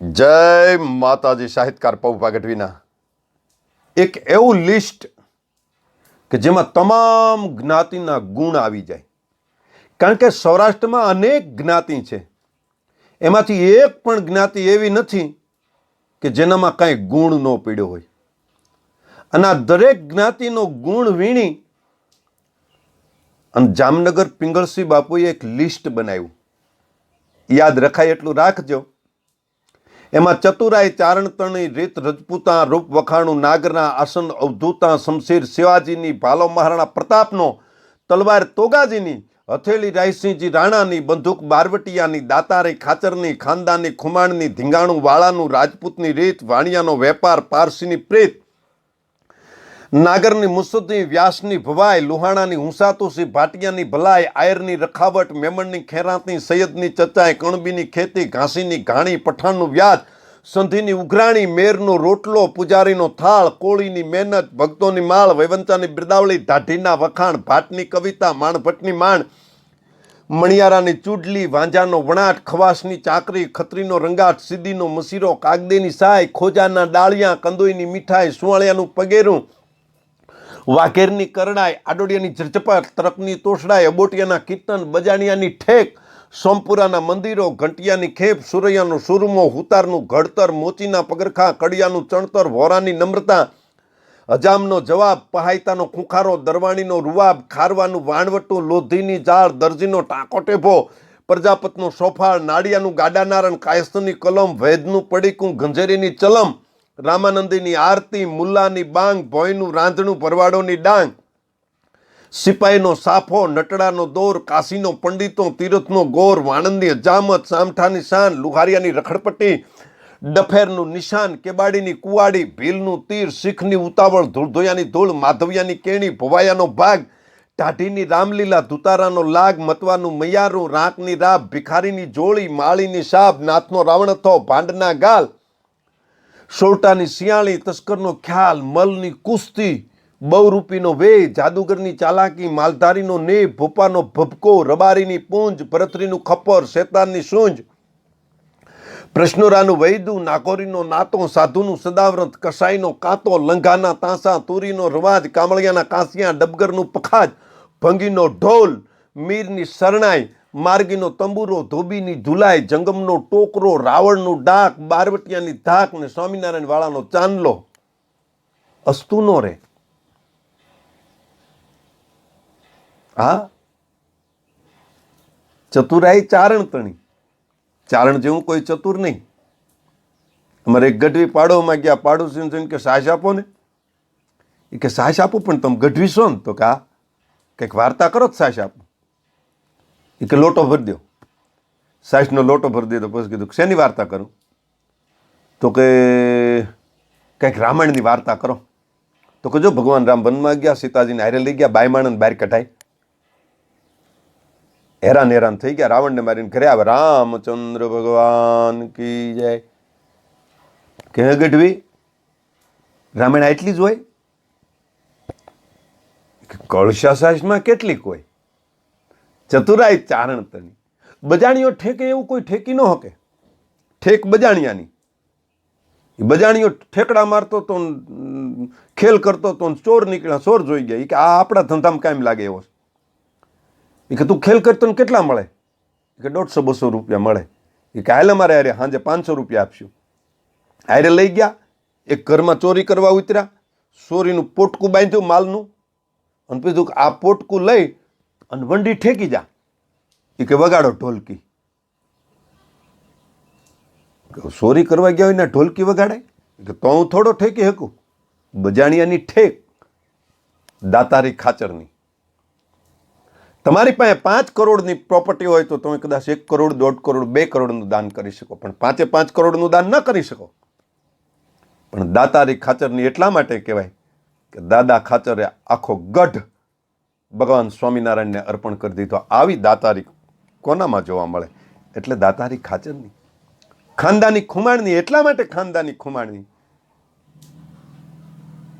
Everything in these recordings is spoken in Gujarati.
જય માતાજી, સાહિત્યકાર પૌ ગઢવીના એક એવું લિસ્ટ કે જેમાં તમામ જ્ઞાતિના ગુણ આવી જાય. કારણ કે સૌરાષ્ટ્રમાં અનેક જ્ઞાતિ છે. એમાંથી એક પણ જ્ઞાતિ એવી નથી કે જેનામાં કાંઈ ગુણ ન પીડ્યો હોય. અને આ દરેક જ્ઞાતિનો ગુણ વીણી અને જામનગર પિંગળસિંહ બાપુએ એક લિસ્ટ બનાવ્યું. યાદ રખાય એટલું રાખજો. એમાં ચતુરાય ચારણતણી, રીત રજપૂતા, રૂપ વખાણું નાગરના આસન અવધૂતા, શમશીર શિવાજીની, ભાલો મહારાણા પ્રતાપનો, તલવાર તોગાજીની, હથેળી રાયસિંહજી રાણાની, બંદૂક બારવટિયાની, દાતારી ખાચરની, ખાનદાની, ખુમાણની ધીંગાણું વાળાનું રાજપૂતની રીત, વાણિયાનો વેપાર, પારસીની પ્રીત નાગરની મુસદ્દી, વ્યાસની ભવાઈ, લુહાણાની હુંસાતુસી, ભાટિયાની ભલાઈ, આયરની રખાવટ, મેમણની ખેરાતની, સૈયદની ચચાઈ, કણબીની ખેતી, ઘાસીની ઘાણી, પઠાણનું વ્યાજ, સંધિની ઉઘરાણી, મેરનો રોટલો, પૂજારીનો થાળ, કોળીની મહેનત, ભક્તોની માળ, વૈવંચાની બિરદાવળી દાઢીના વખાણ, ભાટની કવિતા, માણભટ્ટની માણ, મણિયારાની ચૂડલી, વાંજાનો વણાટ, ખવાસની ચાકરી, ખત્રીનો રંગાટ સીદીનો મસીરો, કાગદેની સાય, ખોજાના ડાળિયા, કંદોઈની મીઠાઈ, સુવાળિયાનું પગેરું વાઘેરની કરણાય આડોડિયાની ઝરઝપાટ તરકની તોષડાઈ અબોટિયાના કીર્તન, બજાણિયાની ઠેક, સોમપુરાના મંદિરો, ઘંટિયાની ખેપ, સુરૈયાનો સુરમો, હુતારનું ઘડતર મોચીના પગરખા, કડિયાનું ચણતર, વોરાની નમ્રતા હજામનો જવાબ, પહાયતાનો ખુખારો, દરવાણીનો રૂવાબ, ખારવાનું વાણવટું, લોધીની જાળ, દરજીનો ટાંકો ટેભો પ્રજાપતનો સોફાળ, નાળિયાનું ગાડાનારણ કાયસ્તની કલમ, વૈદનું પડીકું, ગંજેરીની ચલમ રામાનંદીની આરતી, મુલ્લાની બાંગ, ભોયનું રાંધણું, ભરવાડોની ડાંગ સિપાહીનો સાફો, નટડાનો દોર, કાશીનો પંડિતો, તીરથનો ગોર વાણંદની હજામત સામઠાની શાન, લુહારિયાની રખડપટ્ટી, ડફેરનું નિશાન, કેબાડીની કુવાડી, ભીલનું તીર, શીખની ઉતાવળ, ધૂળધોયાની ધૂળ, માધવિયાની કેણી, ભવાયાનો ભાગ, ટાઢીની રામલીલા, ધુતારાનો લાગ, મતવાનું મૈયારું, રાંકની રાબ, ભિખારીની જોળી, માળીની શાબ નાથનો રાવણથો ભાંડના ગાલ સોરટાની શિયાળી, તસ્કરનો ખ્યાલ, મલની કુસ્તી, બહુરૂપીનો વે જાદુગરની ચાલાકી, માલધારીનો ને ભોપાનો ભભકો, રબારીની પૂંજ, ભરતરીનું ખપ્પર, શેતાનની સૂંજ. પ્રશ્નોરાનું વૈદું નાકોરીનો નાતો, સાધુનું સદાવ્રત, કસાઈનો કાંતો, લંઘાના તાંસા, તુરીનો રવાજ, કામળિયાના કાંસિયા, ડબગરનું પખાજ, ભંગીનો ઢોલ, મીરની શરણાઈ માર્ગીનો તંબુરો ધોબીની ધુલાઈ, જંગમનો ટોકરો, રાવણનું ડાક, બારવટિયાની ધાક ને સ્વામિનારાયણ વાળાનો ચાંદલો. અસ્તુનો રે. હા? ચતુરાઈ ચારણ તણી ચારણ જેવું કોઈ ચતુર નહીં. અમારે એક ગઢવી પાડોમાં ગયા પાડોશી જોઈને કે સાસ આપો ને. એ કે સાસ આપો, પણ તમે ગઢવી છો ને? તો કે કંઈક વાર્તા કરો જ સાસ આપો. એ કે લોટો ભરી દો. સાસનો લોટો ભરી તો પછી કીધું શેની વાર્તા કરું? તો કે કંઈક રામાયણની વાર્તા કરો. તો કે જો ભગવાન રામ વનમાં ગયા, સીતાજીને હારે લઈ ગયા, બાયમાણને બહાર કઢાય. હેરાન હેરાન થઈ ગયા, રાવણને મારીને ઘરે આવે રામચંદ્ર ભગવાન કી જય. કે ગઢવી રામાયણ એટલી જ હોય? કળશા સાઈઝમાં કેટલીક હોય? ચતુરાઈ ચારણ તની બજાણીઓ ઠેકે એવું કોઈ ઠેકી ન હકે. ઠેક બજાણિયાની. એ બજાણીઓ ઠેકડા મારતો તો ખેલ કરતો તો ચોર નીકળ્યા, ચોર જોઈ ગયા. એ કે આ આપણા ધંધામાં કાયમ લાગે એવો એ કે તું ખેલ કરતો ને કેટલા મળે? કે દોઢસો, બસો રૂપિયા મળે. એ કે હાલે મારે અરે સાંજે પાંચસો રૂપિયા આપશું. આયરે લઈ ગયા, એક ઘરમાં ચોરી કરવા ઉતર્યા. ચોરીનું પોટકું બાંધ્યું માલનું. અને પીધું કે આ પોટકું લઈ અને વંડી ઠેકી જા. એ કે વગાડો ઢોલકી. સોરી કરવા ગયા હોય ને ઢોલકી વગાડે? કે તો હું થોડો ઠેકી શકું. બજાણિયાની ઠેક દાતારી ખાચરની. તમારી પાસે પાંચ કરોડની પ્રોપર્ટી હોય તો તમે કદાચ એક કરોડ, દોઢ કરોડ, બે કરોડનું દાન કરી શકો. પણ પાંચે પાંચ કરોડનું દાન ન કરી શકો. પણ દાતારી ખાચરની એટલા માટે કહેવાય કે દાદા ખાચરે આખો ગઢ ભગવાન સ્વામિનારાયણને અર્પણ કરી દીધો. આવી દાતારી કોનામાં જોવા મળે? એટલે દાતારી ખાચરની. ખાનદાની ખુમાણની, એટલા માટે ખાનદાની ખુમાણની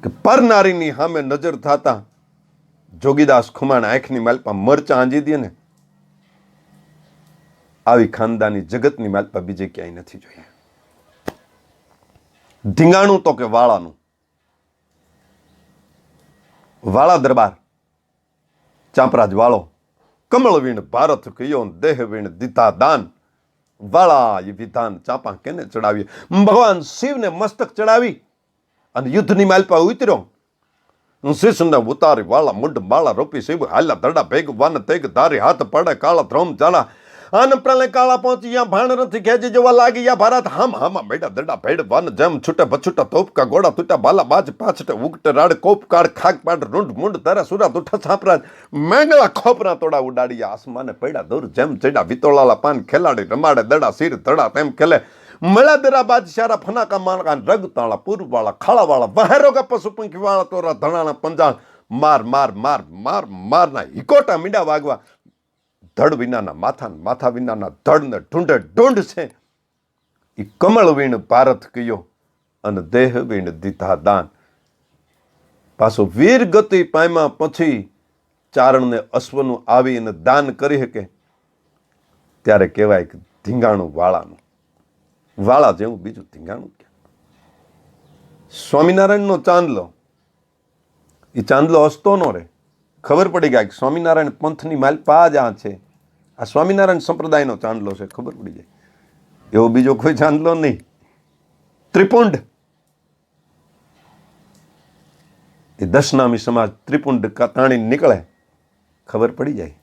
કે પર સામે નજર થતા જોગીદાસ ખુમાણ આંખની માલપા મરચા આંજી દે ને. આવી ખાનદાની જગતની માલપા બીજે ક્યાંય નથી જોઈએ. ધીંગાણું તો કે વાળાનું? વાળા દરબાર. ચાંપરાજ વાળો કમળવીણ ભારત કયો દેહવીણ દીતા દાન. વાળા એ વિધાન ચાંપા કેને ચડાવી ભગવાન શિવને મસ્તક ચડાવી અને યુદ્ધની માલપા ઉતર્યો. શિષ્ણને ઉતારી વાળા મુંડ માળા રોપી શિવ હાલ્યા દડા ભેગ વાન તેગ ધારી હાથ પડે કાળા ધ્રમ ચાલા આન પ્રલય કાળા પહોંચ્યા ભાણ નથી ખેંચી જવા લાગી યા ભારત હમ હમ બેડા દડા ભેડ વન જેમ છૂટે બછૂટા તોપકા ગોડા તૂટા બાલા બાજ પાછટે ઉગટે રાડ, કોપ કાળ, ખાક પાડ, રૂંઢ મુંડ તારા સુરા, દુઠા છાપરા, મેંગળા ખોપરા તોડા ઉડાડી આસમાને પડ્યા દૂર જેમ ચડ્યા, વિતોળાલા પાન ખેલાડી, રમાડે દડા સિર તડા તેમ ખેલે. મળ્યા દરા બાદ શારા ફનાકા માનકા રગ તાળા પૂરવાળા, ખાળાવાળા વહેરોગા પશુ પંખી વાળા, તોરા ધણાના પંજાળ માર માર માર માર, મારના હિકોટા મીંડા વાગવા. ધડ વિનાના માથા માથા વિનાના ધડ ને ઢૂંઢે ઢૂંઢ છે. એ કમળ વીણ ભારત કયો અને દેહ વીણ દીધા દાન. પાછો વીર ગતિ પામ્યા પછી ચારણને અશ્વનું આવી અને દાન કરી શકે. ત્યારે કહેવાય કે ધીંગાણું વાળાનું. વાળા જેવું બીજું ધીંગાણું ક્યાં? સ્વામિનારાયણનો ચાંદલો. એ ચાંદલો હસતો નો રે ખબર પડી ગયા કે સ્વામિનારાયણ પંથની માલપા જ આ છે. આ સ્વામિનારાયણ સંપ્રદાયનો ચાંદલો છે, ખબર પડી જાય. એવો બીજો કોઈ ચાંદલો નહીં. ત્રિપુંડ. એ દશનામી સમાજ ત્રિપુંડ તાણી નીકળે, ખબર પડી જાય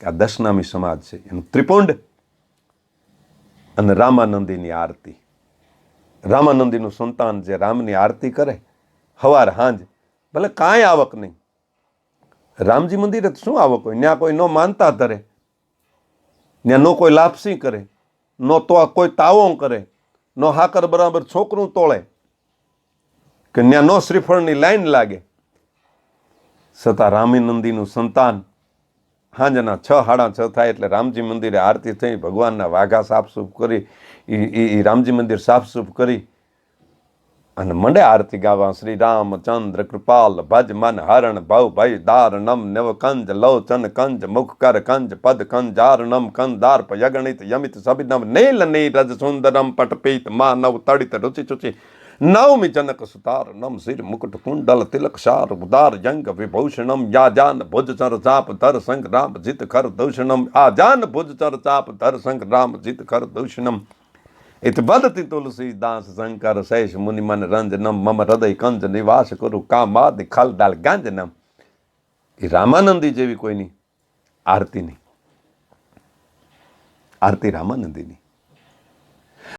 કે આ દશનામી સમાજ છે. એનું ત્રિપુંડ અને રામાનંદીની આરતી. રામાનંદીનું સંતાન જે રામની આરતી કરે, હવાર હાંજ, ભલે કાંઈ આવક નહીં. રામજી મંદિરે શું આવક હોય? ત્યાં કોઈ ન માનતા ધરે ત્યાં નો કોઈ લાપસી કરે, નો તો કોઈ તાવો કરે, નો હાકર બરાબર છોકરું તોળે, કે ત્યાં નો શ્રીફળની લાઈન લાગે. છતાં રામીનંદીનું સંતાન હાંજના છ હાડા છ થાય એટલે રામજી મંદિરે આરતી થઈ, ભગવાનના વાઘા સાફસૂફ કરી એ રામજી મંદિર સાફસૂફ કરી અને મંડે આરતી ગાવા શ્રી રામચંદ્ર કૃપાલ ભજ મન હરણ ભવ ભય દાર નમ નવ કંજ લોચન કંજ મુખ કર કંજ પદ કંજાર નમ કંદાર યગણિત યમિત સબિનમ નીલ નીરજ સુંદરમ પટપીત માનવ તડિત રુચિ ચુચિ. નવમી જનક સુતાર નમ શિર મુકુટ કુંડલ તિલક સાર ઉદાર જંગ વિભૂષણમ યાજાન ભુજ ચર ચાપ ધર સંગ રામ જીત ખર દૂષણમ. આજાન ભુજ ચર ચાપ ધર સંગ રામ જીત ખર દૂષણમ. ઇત વદતિ તુલસીદાસ શંકર શેષ મુનિમન રંજનમ મમ હૃદય કંજ નિવાસ કરું કામાદ ખલડાલ ગાંજનમ એ રામાનંદી જેવી કોઈની આરતી નહીં આરતી રામાનંદીની